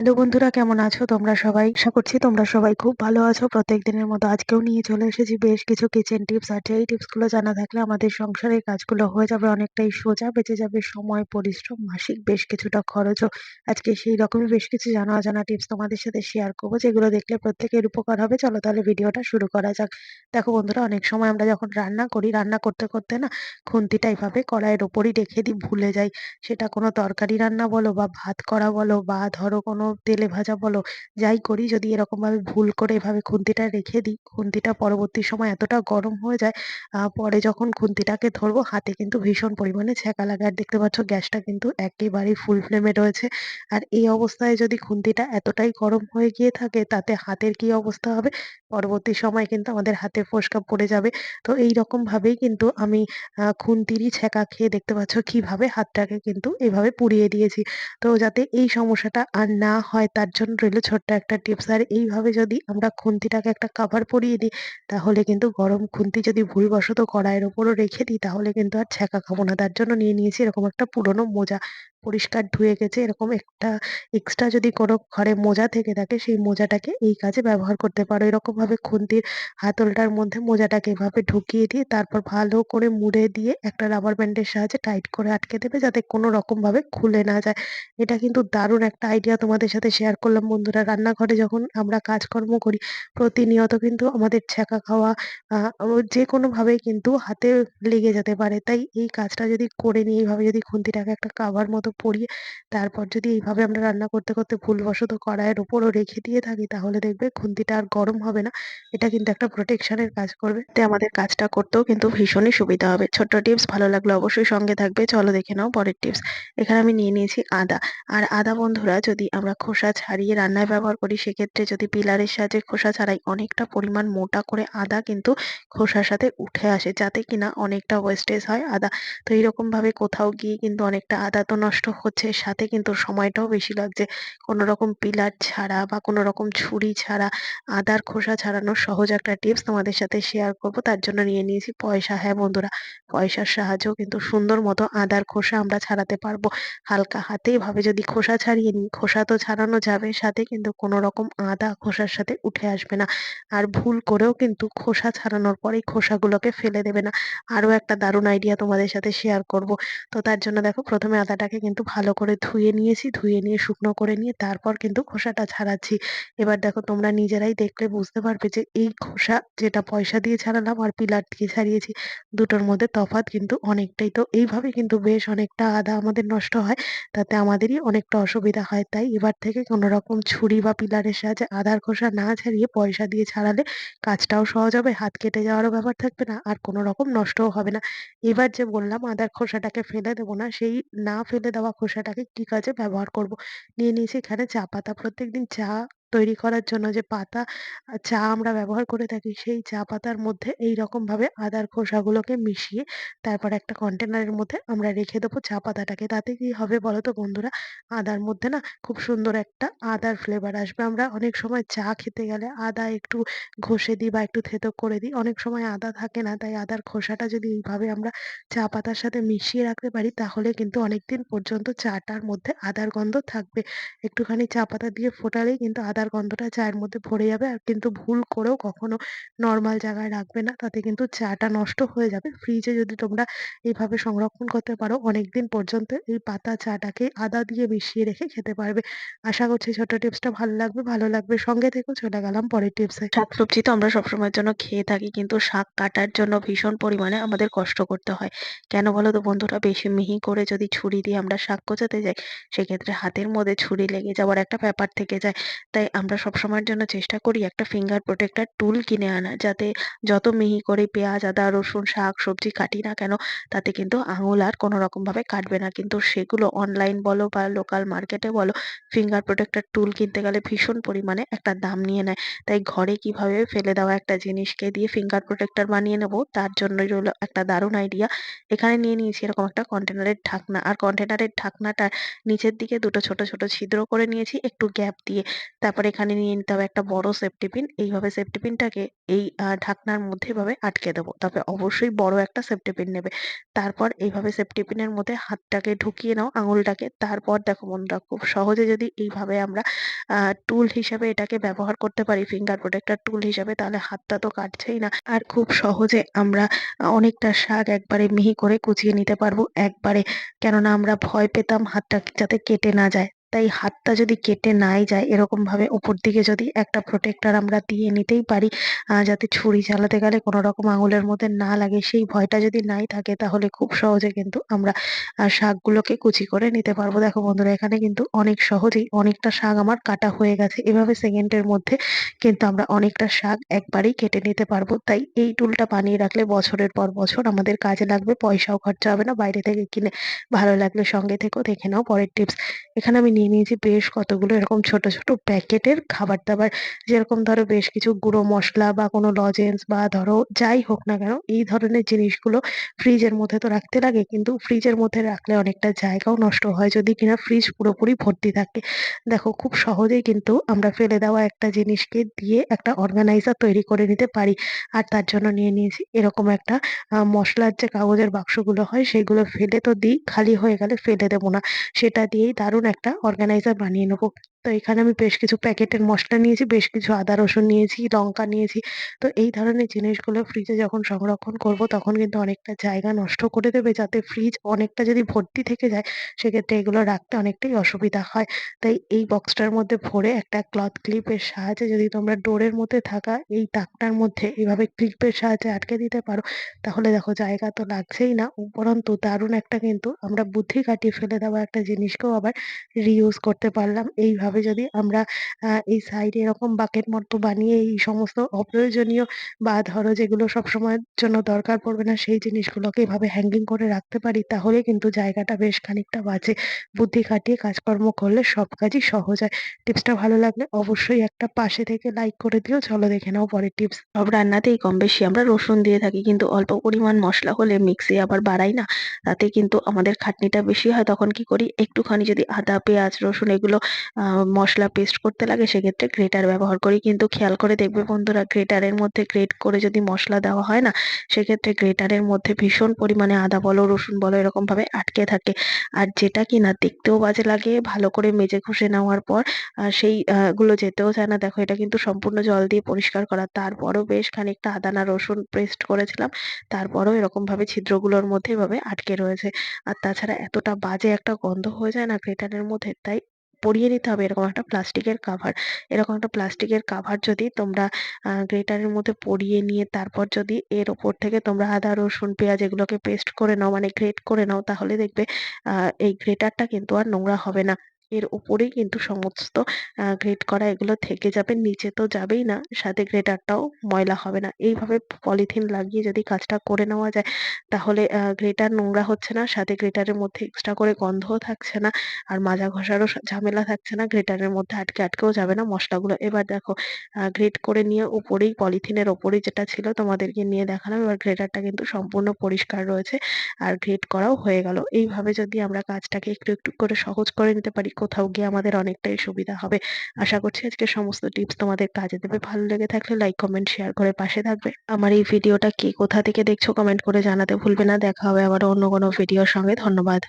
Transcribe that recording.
Hello বন্ধুরা, কেমন আছো তোমরা সবাই? আশা করছি তোমরা সবাই খুব ভালো আছো। প্রত্যেক দিনের মতো আজকেও নিয়ে চলে এসেছি বেশ কিছু কিচেন টিপস আছে এই টিপসগুলো জানা থাকলে আমাদের সংসারের কাজগুলো হয়ে যাবে অনেকটাই সোজা, বেঁচে যাবে সময়, পরিশ্রম, মাসিক বেশ কিছুটা খরচও। আজকে সেই রকমই বেশ কিছু জানা অজানা টিপস তোমাদের সাথে শেয়ার করব, যেগুলো দেখলে প্রত্যেকের উপকার হবে। চলো তাহলে ভিডিওটা শুরু করা যাক। দেখো বন্ধুরা, অনেক সময় আমরা যখন রান্না করি, রান্না করতে করতে না খুন্তিটা এইভাবে কড়াইয়ের ওপরই রেখে দিই, ভুলে যাই। সেটা কোনো তরকারি রান্না বলো বা ভাত করা বলো বা ধরো কোনো তেলে ভাজা বলো, যাই করি, যদি এরকমভাবে ভুল করে এভাবে খুন্তিটা রেখে দিই, খুন্তিটা পরবর্তী সময় এতটা গরম হয়ে যায় পরে যখন খুন্তিটাকে ধরবো, হাতে কিন্তু ভীষণ পরিমাণে ছ্যাঁকা লাগে। আর দেখতে পাচ্ছ গ্যাসটা কিন্তু একেবারেই ফুল ফ্লেমে রয়েছে। আর এই অবস্থায় যদি খুন্তিটা এতটাই গরম হয়ে গিয়ে থাকে, তাতে হাতের কি অবস্থা হবে? পরবর্তী সময় কিন্তু আমাদের হাতে ফোসকা পড়ে যাবে। তো এই রকম ভাবেই কিন্তু আমি খুন্তিরই ছ্যাঁকা খেয়ে দেখতে পাচ্ছ কীভাবে হাতটাকে কিন্তু এভাবে পুড়িয়ে দিয়েছি। তো যাতে এই সমস্যাটা আর না হয় তার জন্য রইল ছোট্ট একটা টিপস। আর এইভাবে যদি আমরা খুন্তিটাকে একটা কাভার পরিয়ে দিই, তাহলে কিন্তু গরম খুন্তি যদি ভুলবশত কড়াইয়ের ওপরও রেখে দিই, তাহলে কিন্তু আর ছ্যাঁকা খাব না। তার জন্য নিয়ে নিয়েছি এরকম একটা পুরনো মোজা। পরিষ্কার ধুয়ে গেছে, এরকম একটা এক্সট্রা যদি কোনো ঘরে মোজা থেকে থাকে, সেই মোজাটাকে এই কাজে ব্যবহার করতে পারো। এরকম ভাবে খুন্তির হাতলটার মধ্যে মোজাটাকে এভাবে ঢুকিয়ে দিয়ে, তারপর ভালো করে মুড়ে দিয়ে একটা রাবার ব্যান্ডের সাহায্যে টাইট করে আটকে দেবে, যাতে কোনো রকম ভাবে খুলে না যায়। এটা কিন্তু দারুণ একটা আইডিয়া তোমাদের সাথে শেয়ার করলাম বন্ধুরা। রান্নাঘরে যখন আমরা কাজকর্ম করি, প্রতিনিয়ত কিন্তু আমাদের ছ্যাঁকা খাওয়া যে কোনোভাবেই কিন্তু হাতে লেগে যেতে পারে। তাই এই কাজটা যদি করে নিয়ে, এইভাবে যদি খুন্তিটাকে একটা কাভার মতো পরিয়ে তারপর যদি এইভাবে আমরা রান্না করতে করতে ভুলবশত কড়াইয়ের ওপরও রেখে দিয়ে থাকি, তাহলে দেখবে খুন্তিটা আর গরম হবে না। এটা কিন্তু একটা প্রোটেকশনের কাজ করবে। তাই আমাদের কাজটা করতেও কিন্তু ভীষণই সুবিধা হবে। ছোট্ট টিপস ভালো লাগলে অবশ্যই সঙ্গে থাকবে। চলো দেখে নাও পরের টিপস এখানে আমি নিয়ে নিয়েছি আদা। আর আদা বন্ধুরা, যদি আমরা খোসা ছাড়িয়ে রান্নায় ব্যবহার করি, সেক্ষেত্রে যদি পিলারের সাহায্যে খোসা ছাড়াই, অনেকটা পরিমাণ মোটা করে আদা কিন্তু খোসার সাথে উঠে আসে, যাতে কিনা অনেকটা ওয়েস্টেজ হয় আদা। তো এইরকমভাবে কোথাও গিয়ে কিন্তু অনেকটা আদা তো নষ্ট হচ্ছে, সাথে কিন্তু সময়টাও বেশি লাগছে। কোনো রকম পিলার ছাড়া বা কোনো রকম ছুরি ছাড়া, আদার খোসা ছাড়ানোর সহজ একটা টিপস তোমাদের সাথে শেয়ার করব। তার জন্য নিয়ে নিয়েছি পয়সা। হ্যাঁ বন্ধুরা, পয়সার সাহায্যেও কিন্তু সুন্দর মতো আদার খোসা আমরা ছাড়াতে পারব। হালকা হাতে এভাবে যদি খোসা ছাড়িয়ে নিই, খোসা তো ছাড়ানো যাবে, সাথে কিন্তু কোনো রকম আদা খোসার সাথে উঠে আসবে না। আর ভুল করেও কিন্তু খোসা ছাড়ানোর পর এই খোসাগুলোকে ফেলে দেবে না। আরও একটা দারুণ আইডিয়া তোমাদের সাথে শেয়ার করব। তো তার জন্য দেখো, প্রথমে আদাটাকে কিন্তু ভালো করে ধুয়ে নিয়েছি, ধুয়ে নিয়ে শুকনো করে নিয়ে তারপর কিন্তু খোসাটা ছাড়াচ্ছি। এবার দেখো তোমরা নিজেরাই দেখলে বুঝতে পারবে যে এই খোসা যেটা পয়সা দিয়ে ছাড়ালাম আর পিলার দিয়ে ছাড়িয়েছি, দুটোর মধ্যে তফাৎ কিন্তু অনেকটাই। তো এইভাবে কিন্তু বেশ অনেকটা আদা আমাদের নষ্ট হয়, তাতে আমাদেরই অনেকটা অসুবিধা হয়। তাই এবার থেকে কোনো রকম ছুরি বা পিলারের সাহায্যে আদার খোসা না ছাড়িয়ে পয়সা দিয়ে ছাড়ালে কাজটাও সহজ হবে, হাত কেটে যাওয়ারও ব্যাপার থাকবে না আর কোনো রকম নষ্টও হবে না। এবার যে বললাম আদার খোসাটাকে ফেলে দেবো না, সেই না ফেলে দেওয়া খোসাটাকে কি কাজে ব্যবহার করব? নিয়ে নিয়েছি এখানে চা পাতা। প্রত্যেকদিন চা তৈরি করার জন্য যে পাতা চা আমরা ব্যবহার করে থাকি, সেই চা পাতার মধ্যে এই ভাবে আদার খোসাগুলোকে মিশিয়ে তারপর একটা কন্টেনারের মধ্যে আমরা রেখে দেবো চা পাতাটাকে। তাতে কি হবে বলো তো বন্ধুরা? আদার মধ্যে না খুব সুন্দর একটা আদার ফ্লেভার আসবে। আমরা অনেক সময় চা খেতে গেলে আদা একটু ঘষে দিই বা একটু থেতো করে দিই। অনেক সময় আদা থাকে না, তাই আদার খোসাটা যদি এইভাবে আমরা চা পাতার সাথে মিশিয়ে রাখতে পারি, তাহলে কিন্তু অনেকদিন পর্যন্ত চাটার মধ্যে আদার গন্ধ থাকবে। একটুখানি চা পাতা দিয়ে ফোটালেই কিন্তু আদার গন্ধটা চায়ের মধ্যে ভরে যাবে আর কিন্তু ভুল করেও কখনো নর্মাল জায়গায় রাখবে না। তাতে কিন্তু চাটা নষ্ট হয়ে যাবে। ফ্রিজে যদি তোমরা এইভাবে সংরক্ষণ করতে পারো, অনেকদিন পর্যন্ত এই পাতা চাটাকে আদা দিয়ে মিশিয়ে রেখে খেতে পারবে। আশা করছি ছোট টিপসটা ভালো লাগবে ভালো লাগবে। সঙ্গে থেকেও চলে গেলাম পরের টিপসে শাকসবজি তো আমরা সবসময়ের জন্য খেয়ে থাকি, কিন্তু শাক কাটার জন্য ভীষণ পরিমাণে আমাদের কষ্ট করতে হয়। কেন বলো তো বন্ধুরা, বেশি মিহি করে যদি ছুরি দিয়ে আমরা শাক কোচাতে যাই, সেক্ষেত্রে হাতের মধ্যে ছুরি লেগে যাওয়ার একটা ব্যাপার থেকে যায়। তাই আমরা সবসময়ের জন্য চেষ্টা করি একটা ফিঙ্গার প্রোটেক্টর টুল কিনে আনা। যাতে যত মিহি করে পেঁয়াজ, আদা, রসুন, শাক, সবজি কাটি না কেন, তাতে কিন্তু আঙুল আর কোনো রকমভাবে কাটবে না। কিন্তু সেগুলো অনলাইন বলো বা লোকাল মার্কেটে বলো ফিঙ্গার প্রোটেক্টর টুল কিনতে গেলে ভীষণ পরিমাণে একটা দাম নিয়ে নেয়। তাই ঘরে কীভাবে ফেলে দেওয়া একটা জিনিসকে দিয়ে ফিঙ্গার প্রোটেক্টর বানিয়ে নেব, তার জন্যই রইল একটা দারুণ আইডিয়া এখানে নিয়ে নিয়েছি এরকম একটা কন্টেনারের ঢাকনা। আর কন্টেনারের ঢাকনাটার নিচের দিকে দুটো ছোট ছোট ছিদ্র করে নিয়েছি, একটু গ্যাপ দিয়ে। তারপর তারপর এখানে নিয়ে নিতে হবে একটা বড় সেফটি পিন এইভাবে সেফটি পিনটাকে এই ঢাকনার মধ্যে এভাবে আটকে দেবো। তবে অবশ্যই বড় একটা সেফটি পিন নেবে। তারপর এইভাবে সেফটি পিনের মধ্যে হাতটাকে ঢুকিয়ে নাও, আঙুলটাকে। তারপর দেখো বন্ধুরা, খুব সহজে যদি এইভাবে আমরা টুল হিসাবে এটাকে ব্যবহার করতে পারি ফিঙ্গার প্রোটেক্টর টুল হিসাবে, তাহলে হাতটা তো কাটছেই না। আর খুব সহজে আমরা অনেকটা শাক একবারে মিহি করে কুচিয়ে নিতে পারব, একবারে। কেননা আমরা ভয় পেতাম হাতটা যাতে কেটে না যায়। তাই হাতটা যদি কেটে নাই যায় এরকম ভাবে উপর দিকে যদি একটা প্রোটেক্টর আমরা দিয়ে নিতেই পারি যাতে ছুরি চালাতে গেলে কোনো রকম আঙুলের মধ্যে না লাগে, সেই ভয়টা যদি নাই থাকে তাহলে খুব সহজে কিন্তু আমরা শাকগুলোকে কুচি করে নিতে পারব। দেখো বন্ধুরা, এখানে কিন্তু অনেক সহজেই অনেকটা শাক আমার কাটা হয়ে গেছে। এভাবে সেকেন্ডের মধ্যে কিন্তু আমরা অনেকটা শাক একবারেই কেটে নিতে পারব। তাই এই টুলটা বানিয়ে রাখলে বছরের পর বছর আমাদের কাজে লাগবে, পয়সাও খরচা হবে না, বাইরে থেকে কিনে ভালো লাগলে সঙ্গে থেকেও দেখে নাও পরের টিপস এখানে আমি নিয়ে নিয়েছি বেশ কতগুলো এরকম ছোট ছোট প্যাকেটের খাবার দাবার যেরকম ধরো বেশ কিছু গুঁড়ো মশলা বা কোনো লজেন্স বা ধরো যাই হোক না কেন, এই ধরনের জিনিসগুলো ফ্রিজের মধ্যে তো রাখতে লাগে। কিন্তু ফ্রিজের মধ্যে রাখলে অনেকটা জায়গাও নষ্ট হয় যদি কিনা ফ্রিজ পুরোপুরি ভর্তি থাকে। দেখো, খুব সহজেই কিন্তু আমরা ফেলে দেওয়া একটা জিনিসকে দিয়ে একটা অর্গানাইজার তৈরি করে নিতে পারি। আর তার জন্য নিয়ে নিয়েছি এরকম একটা মশলার যে কাগজের বাক্সগুলো হয়, সেগুলো ফেলে তো দিই, খালি হয়ে গেলে ফেলে দেবো না। সেটা দিয়েই দারুণ একটা অর্গানাইজার বানিয়ে নেব তো এখানে আমি বেশ কিছু প্যাকেটের মশলা নিয়েছি, বেশ কিছু আদা, রসুন নিয়েছি, লঙ্কা নিয়েছি। তো এই ধরনের জিনিসগুলো ফ্রিজে যখন সংরক্ষণ করব, তখন কিন্তু অনেকটা জায়গা নষ্ট করে দেবে যাতে ফ্রিজ অনেকটা যদি ভর্তি থেকে যায়, সেক্ষেত্রে এগুলো রাখতে অনেকটাই অসুবিধা হয়। তাই এই বক্সটার মধ্যে ভরে একটা ক্লথ ক্লিপের সাহায্যে যদি তোমরা ডোরের মধ্যে থাকা, এই তাকটার মধ্যে এইভাবে ক্লিপের সাহায্যে আটকে দিতে পারো, তাহলে দেখো জায়গা তো লাগছেই না। উপরন্তু দারুণ একটা কিন্তু আমরা বুদ্ধি কাটিয়ে ফেলে দেওয়া একটা জিনিসকেও আবার রিউজ করতে পারলাম। এইভাবে যদি আমরা এই সাইডে এরকম বাকেট মতো বানিয়ে এই সমস্ত অপ্রয়োজনীয় বা ধরো যেগুলো সবসময়ের জন্য দরকার পড়বে না, সেই জিনিসগুলোকে এভাবে হ্যাঙ্গিং করে রাখতে পারি, তাহলে কিন্তু জায়গাটা বেশ খানিকটা বাঁচে বুদ্ধি খাটিয়ে কাজকর্ম করলে সব কাজই সহজ হয়। টিপসটা ভালো লাগলে অবশ্যই একটা পাশে থেকে লাইক করে দিও। চলো দেখে নাও পরের টিপস। সব রান্নাতেই কম বেশি আমরা রসুন দিয়ে থাকি, কিন্তু অল্প পরিমাণ মশলা হলে মিক্সি আবার বাড়াই না। তাতে কিন্তু আমাদের খাটনিটা বেশি হয়, তখন কি করি? একটুখানি যদি আদা, পেঁয়াজ, রসুন এগুলো মশলা পেস্ট করতে লাগে, সেক্ষেত্রে গ্রেটার ব্যবহার করি। কিন্তু খেয়াল করে দেখবে বন্ধুরা গ্রেটারের মধ্যে গ্রেট করে যদি মশলা দেওয়া হয় না, সেক্ষেত্রে গ্রেটারের মধ্যে ভীষণ পরিমাণে আদা বলো, রসুন বলো এরকম ভাবে আটকে থাকে। আর যেটা কিনা দেখতেও বাজে লাগে, ভালো করে মেজে ঘষে নেওয়ার পর। সেই গুলো যেতেও চায় না। দেখো, এটা কিন্তু সম্পূর্ণ জল দিয়ে পরিষ্কার করা। তারপরও বেশ খানিকটা আদা না, রসুন পেস্ট করেছিলাম। তারপরও এরকম ভাবে ছিদ্রগুলোর মধ্যে এভাবে আটকে রয়েছে। আর তাছাড়া এতটা বাজে একটা গন্ধ হয়ে যায় না গ্রেটারের মধ্যে, তাই পরিয়ে নিতে হবে। এরকম একটা প্লাস্টিকের কাভার এরকম একটা প্লাস্টিকের কাভার যদি তোমরা গ্রেটারের মধ্যে পরিয়ে নিয়ে তারপর যদি এর ওপর থেকে তোমরা আদা, রসুন, পেঁয়াজ এগুলোকে পেস্ট করে নাও মানে গ্রেট করে নাও, তাহলে দেখবে এই গ্রেটারটা কিন্তু আর নোংরা হবে না। এর উপরেই কিন্তু সমস্ত গ্রেট করা এগুলো থেকে যাবে, নিচে তো যাবেই না, সাথে গ্রেটারটাও ময়লা হবে না। এইভাবে পলিথিন লাগিয়ে যদি কাজটা করে নেওয়া যায়, তাহলে গ্রেটার নোংরা হচ্ছে না, সাথে গ্রেটারের মধ্যে এক্সট্রা করে গন্ধও থাকছে না, আর মাজা ঘষারও ঝামেলা থাকছে না গ্রেটারের মধ্যে আটকে আটকেও যাবে না মশলাগুলো। এবার দেখো গ্রেট করে নিয়ে উপরেই পলিথিনের ওপরেই যেটা ছিল তোমাদেরকে নিয়ে দেখালাম, এবার গ্রেটারটা কিন্তু সম্পূর্ণ পরিষ্কার রয়েছে, আর গ্রেট করাও হয়ে গেল। এইভাবে যদি আমরা কাজটাকে একটু একটু করে সহজ করে নিতে পারি কোথাও গিয়ে আমাদের অনেকটাই সুবিধা হবে। আশা করছি আজকে সমস্ত টিপস তোমাদের কাজে দেবে। ভালো লেগে থাকলে লাইক কমেন্ট শেয়ার করে পাশে থাকবে। আমার এই ভিডিওটা কে কোথা থেকে দেখছ কমেন্ট করে জানাতে ভুলবে না। দেখা হবে আবার অন্য কোনো ভিডিওর সঙ্গে। ধন্যবাদ।